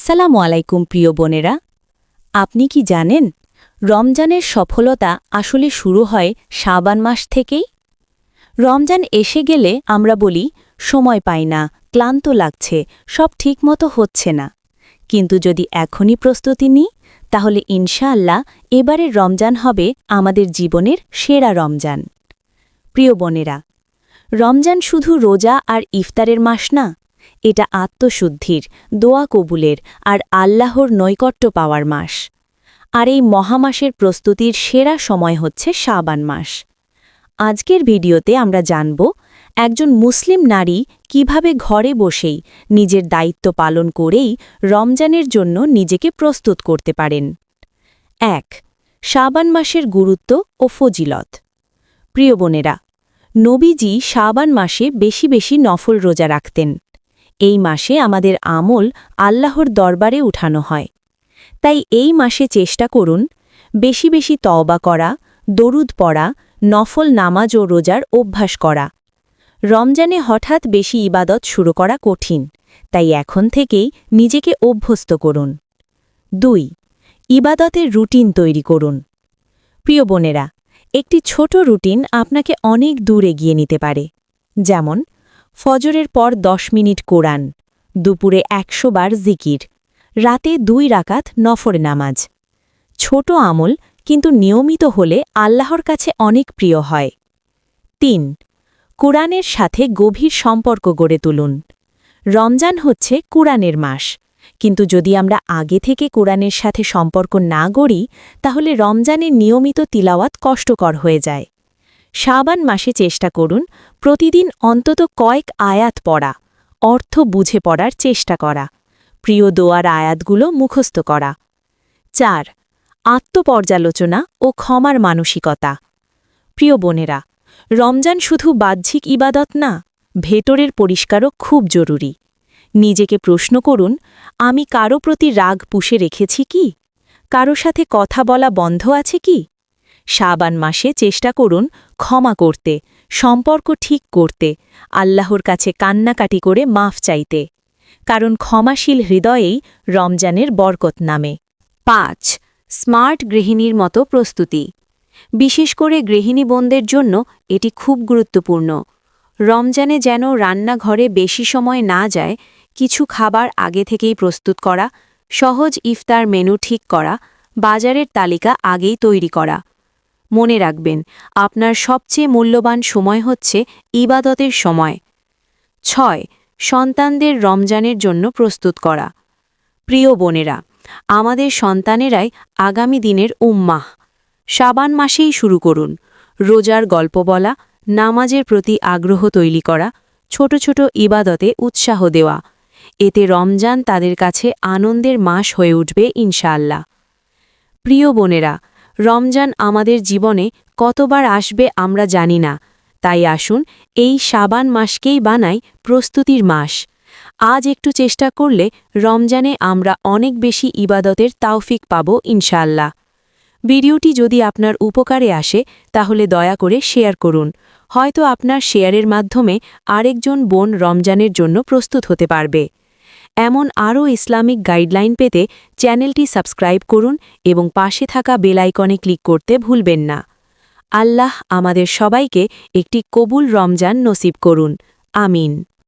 আসসালামু আলাইকুম, প্রিয় বোনেরা। আপনি কি জানেন রমজানের সফলতা আসলে শুরু হয় শাবান মাস থেকেই? রমজান এসে গেলে আমরা বলি, সময় পাই না, ক্লান্ত লাগছে, সব ঠিকমতো হচ্ছে না। কিন্তু যদি এখনই প্রস্তুতি নিই, তাহলে ইনশাআল্লাহ এবারের রমজান হবে আমাদের জীবনের সেরা রমজান। প্রিয় বোনেরা, রমজান শুধু রোজা আর ইফতারের মাস না এটা আত্মশুদ্ধির, দোয়া কবুলের আর আল্লাহর নৈকট্য পাওয়ার মাস। আর এই মহামাসের প্রস্তুতির সেরা সময় হচ্ছে শাবান মাস। আজকের ভিডিওতে আমরা জানব, একজন মুসলিম নারী কীভাবে ঘরে বসেই নিজের দায়িত্ব পালন করেই রমজানের জন্য নিজেকে প্রস্তুত করতে পারেন। এক, শাবান মাসের গুরুত্ব ও ফজিলত। প্রিয় বোনেরা, নবীজি শাবান মাসে বেশি বেশি নফল রোজা রাখতেন। এই মাসে আমাদের আমল আল্লাহর দরবারে উঠানো হয়। তাই এই মাসে চেষ্টা করুন বেশি বেশি তওবা করা, দরুদ পড়া, নফল নামাজ ও রোজার অভ্যাস করা। রমজানে হঠাৎ বেশি ইবাদত শুরু করা কঠিন, তাই এখন থেকেই নিজেকে অভ্যস্ত করুন। দুই, ইবাদতের রুটিন তৈরি করুন। প্রিয় বোনেরা, একটি ছোট রুটিন আপনাকে অনেক দূর এগিয়ে নিতে পারে। যেমন ফজরের পর দশ মিনিট কোরআন, দুপুরে একশো বার জিকির, রাতে দুই রাকাত নফর নামাজ। ছোট আমল কিন্তু নিয়মিত হলে আল্লাহর কাছে অনেক প্রিয় হয়। তিন, কোরআনের সাথে গভীর সম্পর্ক গড়ে তুলুন। রমজান হচ্ছে কোরআনের মাস, কিন্তু যদি আমরা আগে থেকে কোরআনের সাথে সম্পর্ক না গড়ি, তাহলে রমজানের নিয়মিত তিলাওয়াত কষ্টকর হয়ে যায়। শাবান মাসে চেষ্টা করুন, প্রতিদিন অন্তত কয়েক আয়াত পড়া, অর্থ বুঝে পড়ার চেষ্টা করা, প্রিয় দোয়ার আয়াতগুলো মুখস্থ করা। চার, আত্মপর্যালোচনা ও ক্ষমার মানসিকতা। প্রিয় বোনেরা, রমজান শুধু বাহ্যিক ইবাদত না, ভেতরের পরিষ্কারও খুব জরুরি। নিজেকে প্রশ্ন করুন, আমি কারও প্রতি রাগ পুষে রেখেছি কি? কারও সাথে কথা বলা বন্ধ আছে কি? শাবান মাসে চেষ্টা করুন ক্ষমা করতে, সম্পর্ক ঠিক করতে, আল্লাহর কাছে কান্নাকাটি করে মাফ চাইতে, কারণ ক্ষমাশীল হৃদয়েই রমজানের বরকত নামে। পাঁচ, স্মার্ট গৃহিণীর মতো প্রস্তুতি। বিশেষ করে গৃহিণী বোনদের জন্য এটি খুব গুরুত্বপূর্ণ। রমজানে যেন রান্নাঘরে বেশি সময় না যায়, কিছু খাবার আগে থেকেই প্রস্তুত করা, সহজ ইফতার মেনু ঠিক করা, বাজারের তালিকা আগেই তৈরি করা। মনে রাখবেন, আপনার সবচেয়ে মূল্যবান সময় হচ্ছে ইবাদতের সময়। ছয়, সন্তানদের রমজানের জন্য প্রস্তুত করা। প্রিয় বোনেরা, আমাদের সন্তানেরাই আগামী দিনের উম্মাহ। সাবান মাসেই শুরু করুন। রোজার গল্প বলা, নামাজের প্রতি আগ্রহ তৈরি করা, ছোট ছোট ইবাদতে উৎসাহ দেওয়া। এতে রমজান তাদের কাছে আনন্দের মাস হয়ে উঠবে ইনশাআল্লাহ। প্রিয় বোনেরা রমজান আমাদের জীবনে কতবার আসবে আমরা জানি না। তাই আসুন, এই সাবান মাসকেই বানাই প্রস্তুতির মাস। আজ একটু চেষ্টা করলে রমজানে আমরা অনেক বেশি ইবাদতের তাওফিক পাব ইনশাল্লাহ ভিডিওটি যদি আপনার উপকারে আসে, তাহলে দয়া করে শেয়ার করুন। হয়তো আপনার শেয়ারের মাধ্যমে আরেকজন বোন রমজানের জন্য প্রস্তুত হতে পারবে। এমন আরও ইসলামিক গাইডলাইন পেতে চ্যানেলটি সাবস্ক্রাইব করুন এবং পাশে থাকা বেলাইকনে ক্লিক করতে ভুলবেন না। আল্লাহ আমাদের সবাইকে একটি কবুল রমজান নসিব করুন। আমিন।